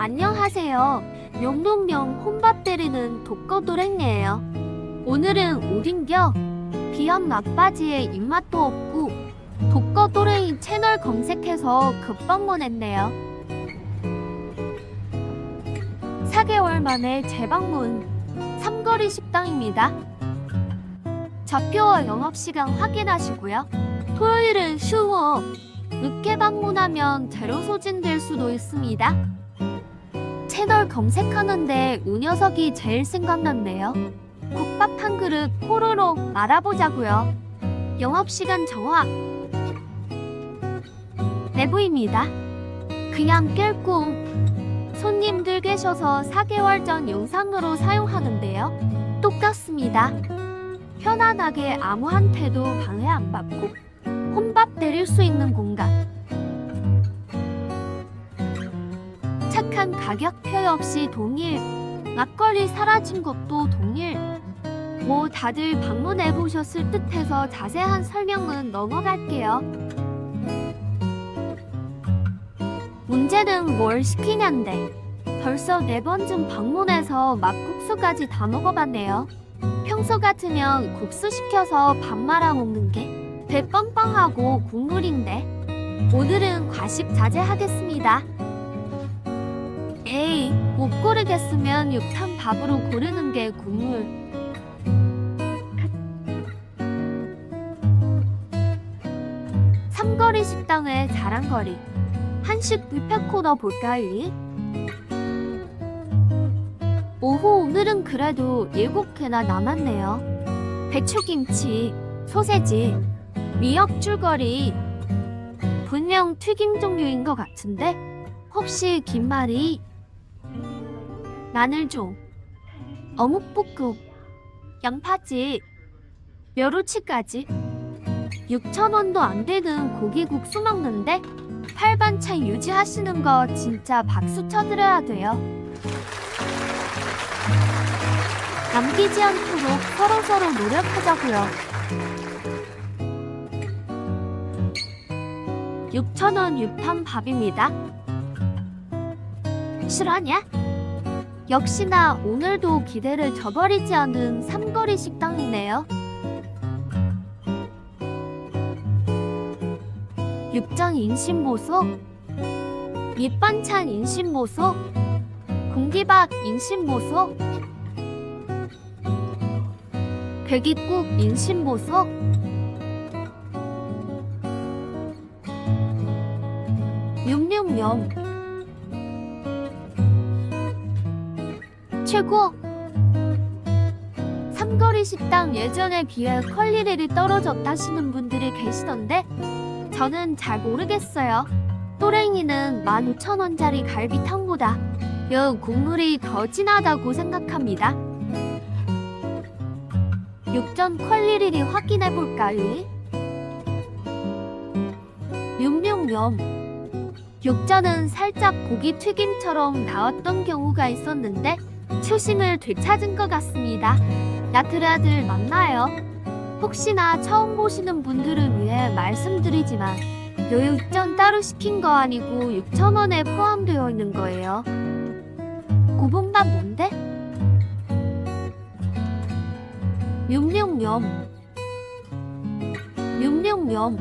안녕하세요. 명동명 혼밥 때리는 독거도랭이에요. 오늘은 오딘겨 비염 막바지에 입맛도 없고 독거도랭이 채널 검색해서 급방문했네요. 4개월 만에 재방문 삼거리 식당입니다. 좌표와 영업시간 확인하시고요. 토요일은 휴업, 늦게 방문하면 재료 소진될 수도 있습니다. 채널 검색하는데 우 녀석이 제일 생각났네요. 국밥 한 그릇 호로로 말아보자고요. 영업시간 정확. 내부입니다. 그냥 깰꿈. 손님들 계셔서 4개월 전 영상으로 사용하는데요. 똑같습니다. 편안하게 아무한테도 방해 안 받고 혼밥 때릴 수 있는 공간. 착한 가격 표현 없이 동일. 막걸리 사라진 것도 동일. 뭐 다들 방문해 보셨을 듯해서 자세한 설명은 넘어갈게요. 문제는 뭘 시키냐인데 벌써 네 번쯤 방문해서 막국수까지 다 먹어봤네요. 평소 같으면 국수 시켜서 밥 말아 먹는 게배 빵빵하고 국물인데 오늘은 과식 자제하겠습니다. 에이, 못 고르겠으면 육탄 밥으로 고르는 게 국물. 삼거리 식당의 자랑거리. 한식 뷔페 코너 볼까요? 오호 오늘은 그래도 일곱 개나 남았네요. 배추김치, 소세지, 미역 줄거리. 분명 튀김 종류인 것 같은데 혹시 김말이 마늘종, 어묵볶음, 양파지, 멸우치까지 6,000원도 안 되는 고기국수 먹는데 팔반찬 유지하시는 거 진짜 박수 쳐드려야 돼요. 남기지 않도록 서로서로 노력하자고요. 6,000원 육탄 밥입니다. 실화냐? 역시나 오늘도 기대를 저버리지 않은 삼거리 식당이네요. 육전 인심보소, 밑반찬 인심보소, 공기밥 인심보소, 괴기국 인심보소, 육육염 최고! 삼거리 식당 예전에 비해 퀄리티이 떨어졌다시는 분들이 계시던데 저는 잘 모르겠어요. 또랭이는 15,000원짜리 갈비탕보다 여 국물이 더 진하다고 생각합니다. 육전 퀄리티를 확인해 볼까요? 육육염 육전은 살짝 고기 튀김처럼 나왔던 경우가 있었는데 초심을 되찾은 것 같습니다. 나트라들 맞나요? 혹시나 처음 보시는 분들을 위해 말씀드리지만 요육전 따로 시킨 거 아니고 6,000원에 포함되어 있는 거예요. 고봉밥 뭔데? 육육염 육육염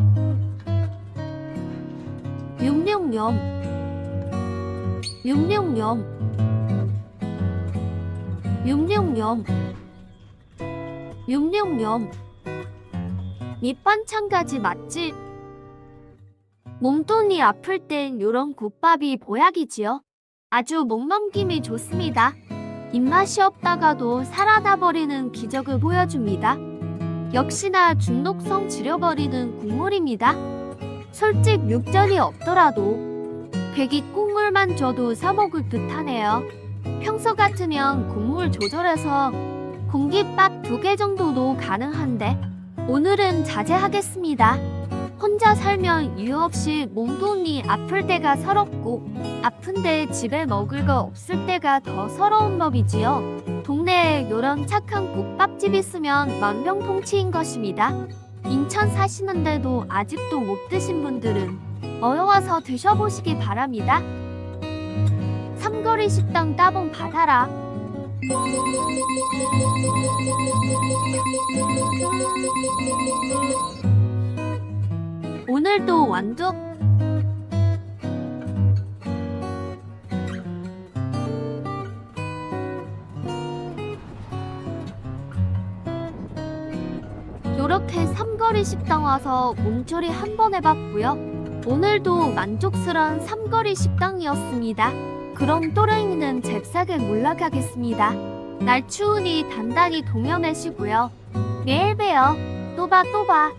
육육염 육육염 육육염 육육염 밑반찬까지 맛집 몸돈이 아플 땐 요런 국밥이 보약이지요. 아주 목넘김이 좋습니다. 입맛이 없다가도 살아나 버리는 기적을 보여줍니다. 역시나 중독성 지려버리는 국물입니다. 솔직 육전이 없더라도 괴기 국물만 줘도 사먹을 듯하네요. 평소 같으면 국물 조절해서 공깃밥 두 개 정도도 가능한데 오늘은 자제하겠습니다. 혼자 살면 이유 없이 몸돈이 아플 때가 서럽고 아픈데 집에 먹을 거 없을 때가 더 서러운 법이지요. 동네에 요런 착한 국밥집 있으면 만병통치인 것입니다. 인천 사시는데도 아직도 못 드신 분들은 어여와서 드셔보시기 바랍니다. 삼거리 식당 따봉 받아라. 오늘도 완두 요렇게 삼거리 식당 와서 몸조리 한 번 해봤고요. 오늘도 만족스러운 삼거리 식당이었습니다. 그럼 또랭이는 잽싸게 몰락하겠습니다. 날 추우니 단단히 동여매시고요. 내일 봬요. 또 봐, 또 봐.